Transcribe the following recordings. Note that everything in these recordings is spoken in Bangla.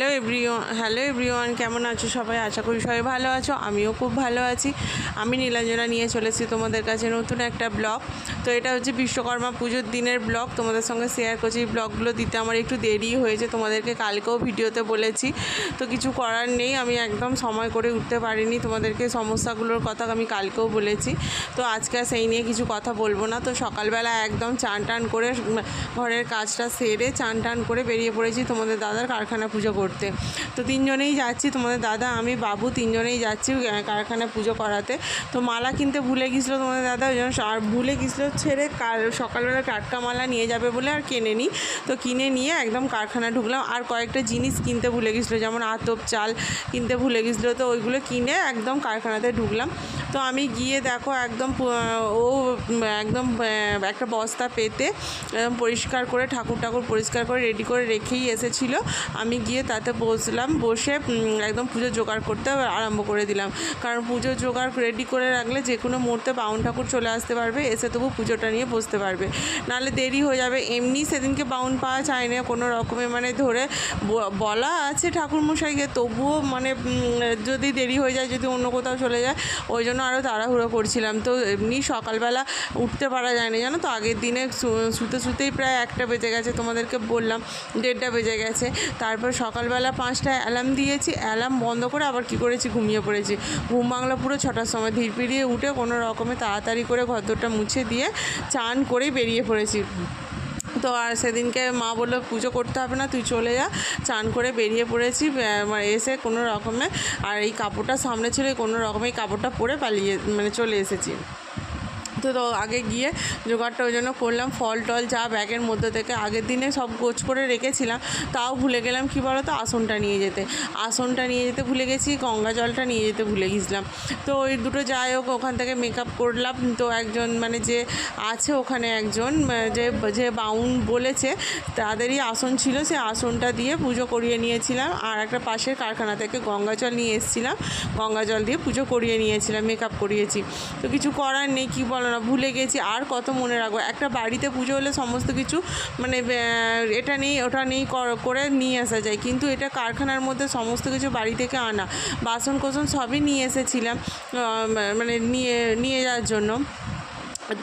হ্যালো এভরিওয়ান হ্যালো এভরিওয়ান কেমন আছো সবাই? আশা করি সবাই ভালো আছো, আমিও খুব ভালো আছি। আমি নীলাঞ্জনা নিয়ে চলেছি তোমাদের কাছে নতুন একটা ব্লগ। তো এটা হচ্ছে বিশ্বকর্মা পুজোর দিনের ব্লগ, তোমাদের সঙ্গে শেয়ার করছি। এই ব্লগগুলো দিতে আমার একটু দেরি হয়েছে, তোমাদেরকে কালকেও ভিডিওতে বলেছি। তো কিছু করার নেই, আমি একদম সময় করে উঠতে পারিনি, তোমাদেরকে সমস্যাগুলোর কথা আমি কালকেও বলেছি। তো আজকে সেই নিয়ে কিছু কথা বলব না। তো সকালবেলা একদম চান টান করে ঘরের কাজটা সেরে চান টান করে বেরিয়ে পড়েছি তোমাদের দাদার কারখানা পুজো করতে। তো তিনজনেই যাচ্ছি, তোমাদের দাদা, আমি, বাবু তিনজনেই যাচ্ছি কারখানায় পুজো করাতে। তো মালা কিনতে ভুলে গেছিল তোমাদের দাদা, ওই জন্য আর ভুলে গেছিল ছেড়ে কাল সকালবেলা টাটকা মালা নিয়ে যাবে বলে আর কেনে নি তো কিনে নিয়ে একদম কারখানা ঢুকলাম। আর কয়েকটা জিনিস কিনতে ভুলে গেছিল, যেমন আতপ চাল কিনতে ভুলে গেছিল, তো ওইগুলো কিনে একদম কারখানাতে ঢুকলাম। তো আমি গিয়ে দেখো একদম ও, একদম একটা বস্তা পেতে পরিষ্কার করে ঠাকুর ঠাকুর পরিষ্কার করে রেডি করে রেখেই এসেছিল। আমি গিয়ে তাতে বসলাম, বসে একদম পুজো জোগাড় করতে আরম্ভ করে দিলাম। কারণ পুজো জোগাড় রেডি করে রাখলে যে কোনো মুহূর্তে বাউন ঠাকুর চলে আসতে পারবে, এসে তবু পুজোটা নিয়ে বসতে পারবে। নাহলে দেরি হয়ে যাবে। এমনি সেদিনকে বাউন পাওয়া যায় না কোনো রকমে মানে ধরে বলা আছে ঠাকুরমশাইকে, তবুও মানে যদি দেরি হয়ে যায়, যদি অন্য কোথাও চলে যায়, ওই জন্য আরও তাড়াহুড়ো করছিলাম। তো এমনি সকালবেলা উঠতে পারা যায় না জানো তো? আগের দিনে শুতে শুতেই প্রায় একটা বেজে গেছে, তোমাদেরকে বললাম, দেড়টা বেজে গেছে। তারপর সকালবেলা পাঁচটায় অ্যালার্ম দিয়েছি, অ্যালার্ম বন্ধ করে আবার কি করেছি? ঘুমিয়ে পড়েছি। ঘুম বাংলা পুরো ছটার সময় ধীর পিড়িয়ে উঠে কোনো রকমে তাড়াতাড়ি করে ঘরদোরটা মুছে দিয়ে চান করেই বেরিয়ে পড়েছি। তো আর সেদিনকে মা বলল, পুজো করতে হবে না, তুই চলে যা। চান করে বেরিয়ে পড়েছি মানে এসে কোনো রকমে, আর এই কাপড়টা সামনে ছিল, কোনো রকমে কাপড়টা পরে পালিয়ে মানে চলে এসেছি। তো তো আগে গিয়ে জোগাড়টা ওই জন্য করলাম। ফল টল যা ব্যাগের মধ্যে থেকে আগের দিনে সব গোছ করে রেখেছিলাম, তাও ভুলে গেলাম কী বলো তো আসনটা নিয়ে যেতে। আসনটা নিয়ে যেতে ভুলে গেছি, গঙ্গা জলটা নিয়ে যেতে ভুলে গেছিলাম। তো ওই দুটো যাই হোক, ওখান থেকে মেকআপ করলাম। তো একজন মানে যে আছে ওখানে একজন যে যে বাউন বলেছে, তাদেরই আসন ছিল। সে আসনটা দিয়ে পুজো করিয়ে নিয়েছিলাম। আর একটা পাশের কারখানা থেকে গঙ্গা জল নিয়ে এসেছিলাম। গঙ্গা জল দিয়ে পুজো করিয়ে নিয়েছিলাম মেকআপ করিয়েছি। তো কিছু করার নেই, কি বলো? না ভুলে গেছি আর কত মনে রাখব। একটা বাড়িতে পুজো হলে সমস্ত কিছু মানে এটা নেই, ওটা নেই করে নিয়ে আসা যায়। কিন্তু এটা কারখানার মধ্যে সমস্ত কিছু বাড়ি থেকে আনা। বাসন কোসন সবই নিয়ে এসেছিলাম মানে নিয়ে নিয়ে যাওয়ার জন্য।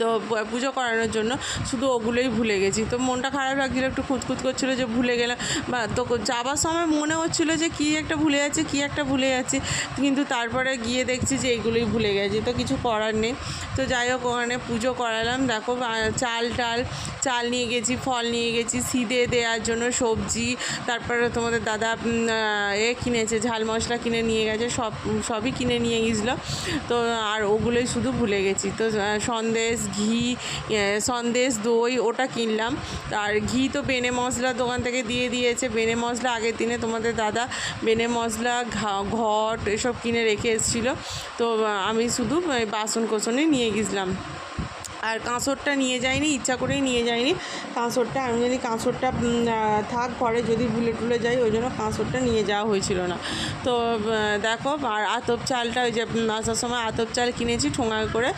তো পুজো করানোর জন্য শুধু ওগুলোই ভুলে গেছি। তো মনটা খারাপ লাগছিল একটু খুঁতখুত করছিল যে ভুলে গেলাম। বা তো যাবার সময় মনে হচ্ছিল যে কী একটা ভুলে যাচ্ছে কী একটা ভুলে যাচ্ছি। কিন্তু তারপরে গিয়ে দেখছি যে এইগুলোই ভুলে গেছি তো কিছু করার নেই। তো যাই হোক ওখানে পুজো করালাম। দেখো চাল টাল চাল নিয়ে গেছি ফল নিয়ে গেছি সিদে দেওয়ার জন্য সবজি। তারপরে তোমাদের দাদা এ কিনেছে ঝাল মশলা কিনে নিয়ে গেছে সব সবই কিনে নিয়ে গেছিল। তো আর ওগুলোই শুধু ভুলে গেছি। তো আহ, সন্দেশ, ঘি সন্দেশ, দই ওটা কিনলাম। আর ঘি তো বেনে মশলার দোকান থেকে দিয়ে দিয়েছে। বেনে মশলা আগের দিনে তোমাদের দাদা বেনে মশলা ঘট এসব কিনে রেখে এসেছিল। তো আমি শুধু বাসন কোসনে নিয়ে গেছিলাম। আর কাঁসরটা নিয়ে যাইনি, ইচ্ছা করেই নিয়ে যাইনি। কাঁসরটা, আমি যদি কাঁসরটা থাক, পরে যদি ভুলে টুলে যাই, ওই জন্য কাঁসরটা নিয়ে যাওয়া হয়েছিল না। তো দেখো, আর আতপ চালটা ওই যে আসার সময় আতপ চাল কিনেছি, ঠোঙা করে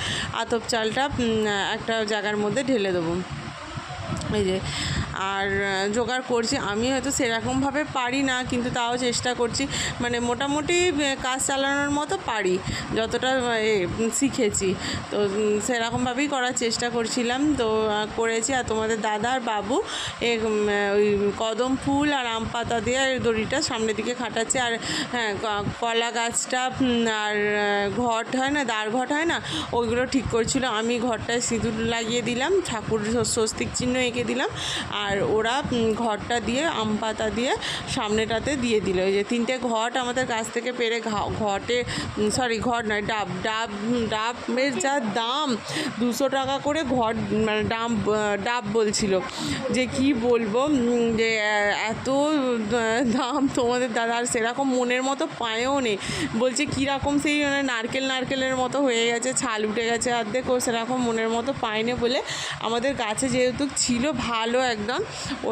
আতপ চালটা একটা জায়গার মধ্যে ঢেলে দেবো। এই যে আর জোগাড় করছি। আমি হয়তো সেরকমভাবে পারি না, কিন্তু তাও চেষ্টা করছি। মানে মোটামুটি কাজ চালানোর মতো পারি, যতটা শিখেছি। তো সেরকমভাবেই করার চেষ্টা করছিলাম। তো করেছি। আর তোমাদের দাদা আর বাবু ওই কদম ফুল আর আম পাতা দিয়ে দড়িটা সামনের দিকে খাটাচ্ছে। আর হ্যাঁ কলা গাছটা আর ঘট হয় না, দাঁড় ঘট হয় না, ওইগুলো ঠিক করছিল। আমি ঘরটায় সিঁদুর লাগিয়ে দিলাম, ঠাকুর স্বস্তিক চিহ্ন এঁকে দিলাম। আর ওরা ঘরটা দিয়ে, আম পাতা দিয়ে সামনেটাতে দিয়ে দিল। এই যে তিনটে ঘট আমাদের কাছ থেকে পেরে ঘটে সরি ঘট নয়, ডাব ডাব ডাবের যা দাম, দুশো টাকা করে ঘট মানে ডাব ডাব বলছিল। যে কি বলব যে এত দাম তোমাদের দাদা, আর সেরকম মনের মতো পায়েও নেই। বলছে, কীরকম সেই মানে নারকেল, নারকেলের মতো হয়ে গেছে, ছাল উঠে গেছে অর্ধেক, ও সেরকম মনের মতো পায়নি বলে আমাদের গাছে যেহেতু ছিল ভালো একদম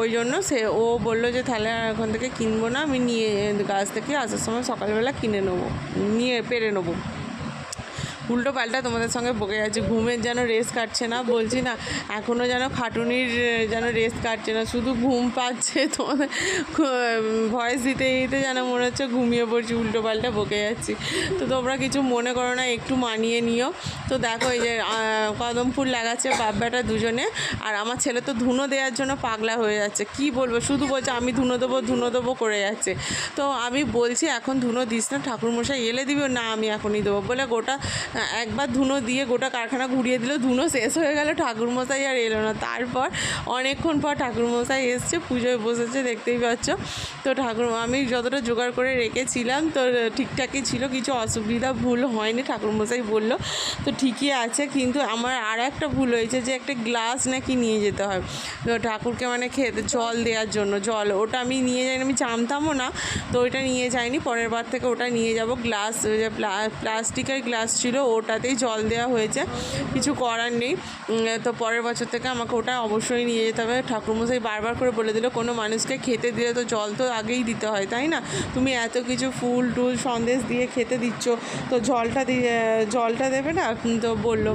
ওই জন্য সে, ও বলল যে, তাহলে এখন থেকে কিনবো না, আমি নিয়ে, গাছ থেকে আসার সময় সকালবেলা কিনে নেব, নিয়ে পেরে নেব। উল্টো পাল্টা তোমাদের সঙ্গে বকে যাচ্ছি। ঘুমের যেন রেস্ট কাটছে না, বলছি না এখনও যেন খাটুনির যেন রেস্ট কাটছে না, শুধু ঘুম পাচ্ছে তোমাদের ভয়েস দিতে দিতে যেন মনে হচ্ছে ঘুমিয়ে পড়ছি, উল্টো পাল্টা বকে যাচ্ছি। তো তোমরা কিছু মনে করো না, একটু মানিয়ে নিও। তো দেখো এই যে কদম ফুল লাগাচ্ছে বাপ দুজনে, আর আমার ছেলে তো ধুনো দেওয়ার জন্য পাগলা হয়ে যাচ্ছে। কি বলব? শুধু বলছে, আমি ধুনো দেবো ধুনো দেবো করে যাচ্ছে। তো আমি বলছি, এখন ধুনো দিস না, ঠাকুরমশাই এলে দিবে? না, আমি এখনই দেবো। বলে গোটা একবার ধুনো দিয়ে গোটা কারখানা ঘুরিয়ে দিল, ধুনো শেষ হয়ে গেল, ঠাকুরমশাই আর এলো না। তারপর অনেকক্ষণ পর ঠাকুরমশাই এসছে, পুজোয় বসেছে, দেখতেই পাচ্ছ। তো ঠাকুর, আমি যতটা জোগাড় করে রেখেছিলাম, তো ঠিকঠাকই ছিল, কিছু অসুবিধা ভুল হয়নি, ঠাকুরমশাই বলল। তো ঠিকই আছে, কিন্তু আমার আর একটা ভুল হয়েছে যে একটা গ্লাস নাকি নিয়ে যেতে হয়। ঠাকুরকে মানে খেতে, জল দেওয়ার জন্য, জল, ওটা আমি নিয়ে যাইনি, আমি জানতামও না, তো ওইটা নিয়ে যাইনি, পরের বার থেকে ওটা নিয়ে যাব। গ্লাস প্লাস্টিকের গ্লাস ছিল ওটাতেই জল দেওয়া হয়েছে। কিছু করার নেই। তো পরের বছর থেকে আমাকে ওটা অবশ্যই নিয়ে যেতে হবে। ঠাকুরমশাই বারবার করে বলে দিল, কোনো মানুষকে খেতে দিলে তো জল তো আগেই দিতে হয়, তাই না? তুমি এত কিছু ফুল টুল সন্দেশ দিয়ে খেতে দিচ্ছ, তো জলটা দিয়ে জলটা দেবে না? তো বলল।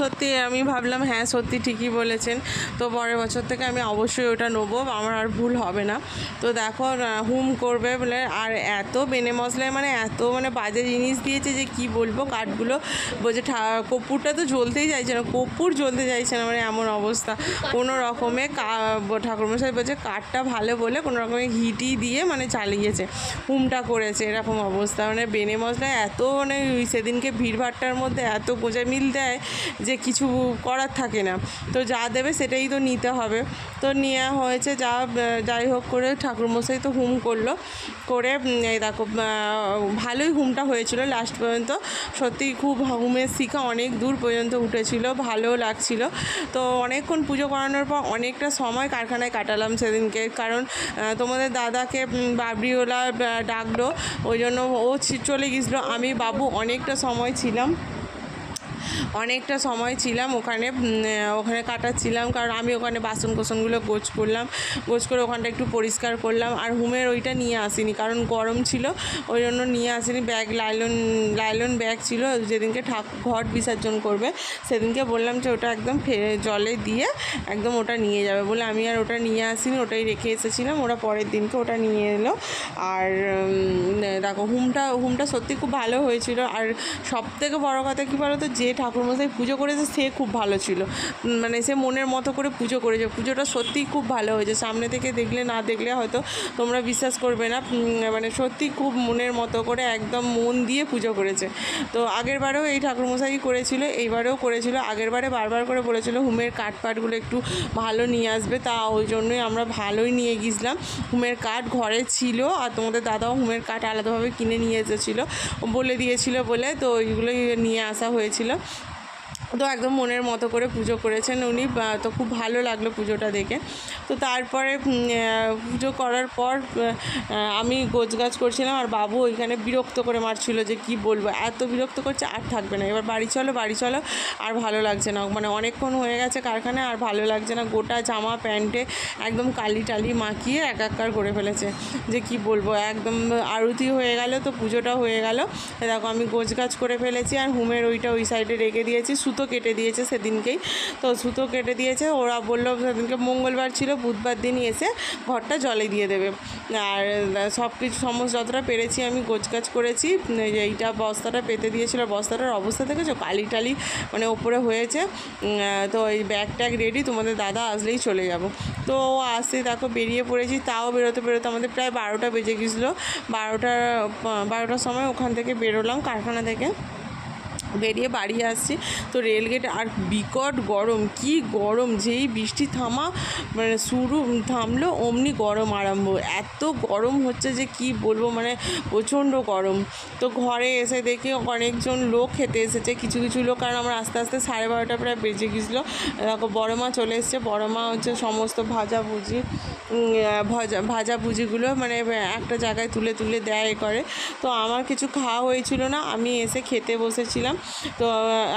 সত্যি আমি ভাবলাম হ্যাঁ সত্যি ঠিকই বলেছেন। তো পরের বছর থেকে আমি অবশ্যই ওটা নেব, আমার আর ভুল হবে না। তো দেখো হুম করবে বলে, আর এত বেনে মশলায় মানে এত মানে বাজে জিনিস দিয়েছে যে কি বলব? কাঠগুলো বলছে কর্পূরটা তো জ্বলতেই চাইছে না, কর্পূর জ্বলতে চাইছে না মানে এমন অবস্থা। কোনো রকমে ঠাকুরমশাই বলছে, কাঠটা ভালো বলে কোনো রকমে ঘিটি দিয়ে মানে চালিয়েছে, হুমটা করেছে, এরকম অবস্থা। মানে বেনে মশলায় এত মানে সেদিনকে ভিড়ভাট্টার মধ্যে এত গোঁজা মিল দেয় যে কিছু করার থাকে না। তো যা দেবে সেটাই তো নিতে হবে। তো নেওয়া হয়েছে যা, যাই হোক করে ঠাকুরমশাই তো হুম করল। করে দেখো ভালোই হুমটা হয়েছিল লাস্ট পর্যন্ত। সত্যি খুব হুমের শিখা অনেক দূর পর্যন্ত উঠেছিল ভালো লাগছিল। তো অনেকক্ষণ পুজো করানোর পর অনেকটা সময় কারখানায় কাটালাম সেদিনকে। কারণ তোমাদের দাদাকে বাবরিওলা ডাকলো। ওই জন্য ও চলে গেছিল আমি, বাবু অনেকটা সময় ছিলাম। অনেকটা সময় ছিলাম ওখানে ওখানে কাটাচ্ছিলাম কারণ আমি ওখানে বাসন কোসনগুলো গোছ করলাম, গোছ করে ওখানটা একটু পরিষ্কার করলাম আর হুমের ওইটা নিয়ে আসিনি কারণ গরম ছিল, ওই জন্য নিয়ে আসিনি, ব্যাগ লাইলন লাইলন ব্যাগ ছিল, যেদিনকে ঠাকুর ঘট বিসর্জন করবে সেদিনকে বললাম যে ওটা একদম জলে দিয়ে একদম ওটা নিয়ে যাবে বলে আমি আর ওটা নিয়ে আসিনি, ওটাই রেখে এসেছিলাম, ওরা পরের দিনকে ওটা নিয়ে এলো আর দেখো হুমটা হুমটা সত্যি খুব ভালো হয়েছিল আর সব থেকে বড়ো কথা কী বলো তো যে ঠাকুরমশাই পুজো করেছে, সে খুব ভালো ছিল। মানে সে মনের মতো করে পুজো করেছে। পুজোটা সত্যিই খুব ভালো হয়েছে। সামনে থেকে দেখলে না দেখলে হয়তো তোমরা বিশ্বাস করবে না। মানে সত্যি খুব মনের মতো করে একদম মন দিয়ে পুজো করেছে। তো আগেরবারেও এই ঠাকুরমশাই করেছিল, এইবারেও করেছিল। আগেরবারে বারবার করে বলেছিল, হুমের কাঠ পাটগুলো একটু ভালো নিয়ে আসবে। তা ওই জন্যই আমরা ভালোই নিয়ে গিয়েছিলাম। হুমের কাঠ ঘরে ছিল আর তোমাদের দাদাও হুমের কাঠ আলাদাভাবে কিনে নিয়ে এসেছিল বলে দিয়েছিল বলে, তো ওইগুলোই নিয়ে আসা হয়েছিল। তো একদম মনের মতো করে পুজো করেছেন উনি তো খুব ভালো লাগল পুজোটা দেখে। তো তারপরে পুজো করার পর আমি গোছগাছ করছিলাম আর বাবু ওইখানে বিরক্ত করে মারছিল যে কি বলব, এত বিরক্ত করছে আর থাকবে না, এবার বাড়ি চলো বাড়ি চলো, আর ভালো লাগছে না। মানে অনেকক্ষণ হয়ে গেছে কারখানায়, আর ভালো লাগছে না, গোটা জামা, প্যান্টে একদম কালি টালি মাখিয়ে এক একাকার করে ফেলেছে যে কি বলব, একদম আরতি হয়ে গেল তো পুজোটা হয়ে গেল। দেখো আমি গোছগাছ করে ফেলেছি আর হুমের ওইটা ওই সাইডে রেখে দিয়েছি সুতো কেটে দিয়েছে সেদিনকেই। তো সুতো কেটে দিয়েছে, ওরা বলল সেদিনকে মঙ্গলবার ছিল, বুধবার দিনই এসে ঘরটা জলে দিয়ে দেবে। আর সব কিছু সমস্ত যতটা পেরেছি আমি গোছগাছ করেছি এইটা বস্তাটা পেতে দিয়েছিল, বস্তাটার অবস্থা দেখেছ? কালি টালি মানে ওপরে হয়েছে। তো এই ব্যাগ ট্যাগ রেডি তোমাদের দাদা আসলেই চলে যাব। তো আসতে দেখো বেরিয়ে পড়েছি, তাও বেরোতে বেরোতে আমাদের প্রায় বারোটা বেজে গেছিল। বারোটা বারোটার সময় ওখান থেকে বেরোলাম কারখানা থেকে। বেরিয়ে বাড়ি আসছি। তো রেলগেট আর বিকট গরম কি গরম! যেই বৃষ্টি থামা মানে শুরু থামলো অমনি গরম আরম্ভ। এত গরম হচ্ছে যে কি বলব মানে প্রচণ্ড গরম। তো ঘরে এসে দেখি অনেকজন লোক খেতে এসেছে কিছু কিছু লোক কারণ আমরা আস্তে আস্তে সাড়ে বারোটা প্রায় বেজে গেছিল। বড় মা চলে এসছে বড় মা হচ্ছে সমস্ত ভাজা ভুজি উম, ভাজা ভাজা ভুজিগুলো মানে একটা জায়গায় তুলে তুলে দেয় করে। তো আমার কিছু খাওয়া হয়েছিল না আমি এসে খেতে বসেছিলাম। তো,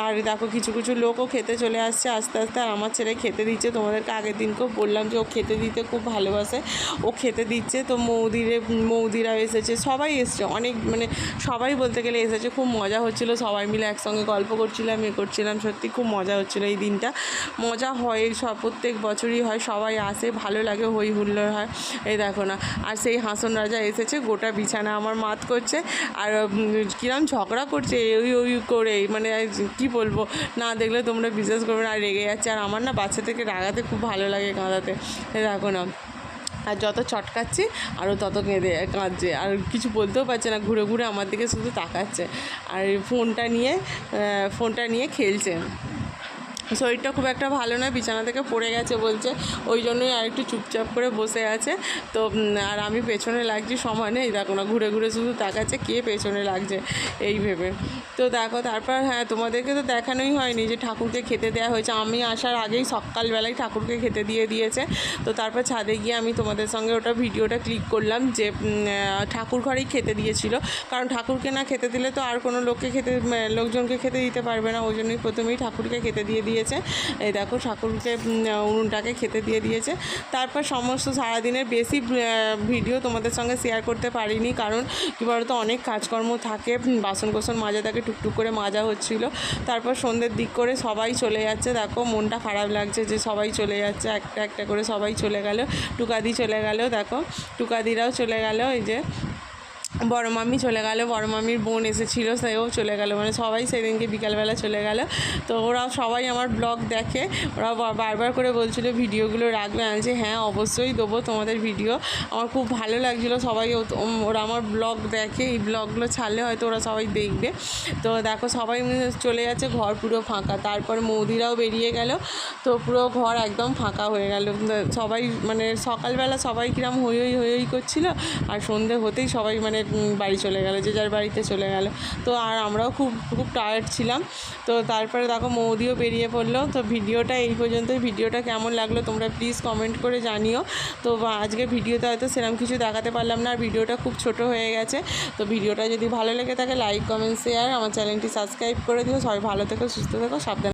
আর দেখো কিছু কিছু লোকও খেতে চলে আসছে, আস্তে আস্তে, আর আমার ছেলে খেতে দিচ্ছে। তোমাদেরকে আগের দিনকেও বললাম যে ও খেতে দিতে খুব ভালোবাসে, ও খেতে দিচ্ছে। তো মৌদিরে মৌদিরা এসেছে, সবাই এসছে, অনেক মানে সবাই বলতে গেলে এসেছে, খুব মজা হচ্ছিল, সবাই মিলে একসঙ্গে গল্প করছিলাম এ করছিলাম, সত্যি খুব মজা হচ্ছিল এই দিনটা। মজা হয় সব প্রত্যেক বছরই হয়, সবাই আসে, ভালো লাগে হই হুল্লোড় হয়, এই দেখো না। আর সেই হাসন রাজা এসেছে, গোটা বিছানা আমার মাত করছে, আর কিরম ঝগড়া করছে ওই ওই করে। মানে কি বলব? না দেখলে তোমরা বিশ্বাস করবে না রেগে যাচ্ছে। আর আমার না বাচ্চা থেকে রাগাতে খুব ভালো লাগে কাঁদাতে। দেখো না। আর যত চটকাচ্ছি আরও তত কেঁদে, কাঁদছে। আর কিছু বলতেও পারছে না, ঘুরে ঘুরে আমার দিকে শুধু তাকাচ্ছে। আর ফোনটা নিয়ে ফোনটা নিয়ে খেলছে। শরীরটা খুব একটা ভালো নয়, বিছানা থেকে পড়ে গেছে বলছে। ওই জন্যই আর একটু চুপচাপ করে বসে আছে। তো আর আমি পেছনে লাগছি সমানে এই দেখো না, ঘুরে ঘুরে শুধু তাকাচ্ছে, কে পেছনে লাগছে, এই ভেবে। তো দেখো, তারপর হ্যাঁ তোমাদেরকে তো দেখানোই হয়নি যে ঠাকুরকে খেতে দেওয়া হয়েছে। আমি আসার আগেই সকালবেলায় ঠাকুরকে খেতে দিয়ে দিয়েছে। তো তারপর ছাদে গিয়ে আমি তোমাদের সঙ্গে ওটা ভিডিওটা ক্লিক করলাম যে ঠাকুর ঘরেই খেতে দিয়েছিল। কারণ ঠাকুরকে না খেতে দিলে তো আর কোনো লোককে খেতে লোকজনকে খেতে দিতে পারবে না। ওই জন্যই প্রথমেই ঠাকুরকে খেতে দিয়ে দিয়ে দিয়েছে। এই দেখো ঠাকুরকে উনুনটাকে খেতে দিয়ে দিয়েছে। তারপর সমস্ত সারাদিনের বেশি ভিডিও তোমাদের সঙ্গে শেয়ার করতে পারিনি কারণ কী বলতো, অনেক কাজকর্ম থাকে বাসন কোসন মাজা থাকে টুকটুক করে মাজা হচ্ছিল। তারপর সন্ধ্যের দিক করে সবাই চলে যাচ্ছে। দেখো মনটা খারাপ লাগছে যে সবাই চলে যাচ্ছে, একটা একটা করে সবাই চলে গেল, টুকাদি চলে গেল, দেখো টুকাদিরাও চলে গেল, এই যে বড় মামি চলে গেল বড় মামির বোন এসেছিল সেও চলে গেল মানে সবাই সেদিনকে বিকালবেলা চলে গেল। তো ওরা সবাই আমার ব্লগ দেখে ওরা বারবার করে বলছিল ভিডিওগুলো রাখবে? আমি বলছি, হ্যাঁ অবশ্যই দেবো তোমাদের ভিডিও। আমার খুব ভালো লাগছিল সবাই ওরা আমার ব্লগ দেখে এই ব্লগগুলো ছাড়লে হয়তো ওরা সবাই দেখবে। তো দেখো সবাই চলে যাচ্ছে ঘর পুরো ফাঁকা। তারপর মৌদিরাও বেরিয়ে গেল তো পুরো ঘর একদম ফাঁকা হয়ে গেল। সবাই মানে সকালবেলা সবাই কিরম হই হই হই করছিল আর সন্ধে হতেই সবাই মানে বাড়ি চলে গেল, যে যার বাড়িতে চলে গেল। তো আর আমরাও খুব খুব টায়ার্ড ছিলাম। তো তারপরে দেখো মৌদিও বেরিয়ে পড়ল। তো ভিডিওটা এই পর্যন্তই। ভিডিওটা কেমন লাগল তোমরা প্লিজ কমেন্ট করে জানিও। তো আজকে ভিডিওতে হয়তো সেরকম কিছু দেখাতে পারলাম না। আর ভিডিওটা খুব ছোট হয়ে গেছে। তো ভিডিওটা যদি ভালো লেগে থাকে লাইক কমেন্ট শেয়ার আমার চ্যানেলটি সাবস্ক্রাইব করে দিও। সবাই ভালো থেকো, সুস্থ থেকো, সাবধানে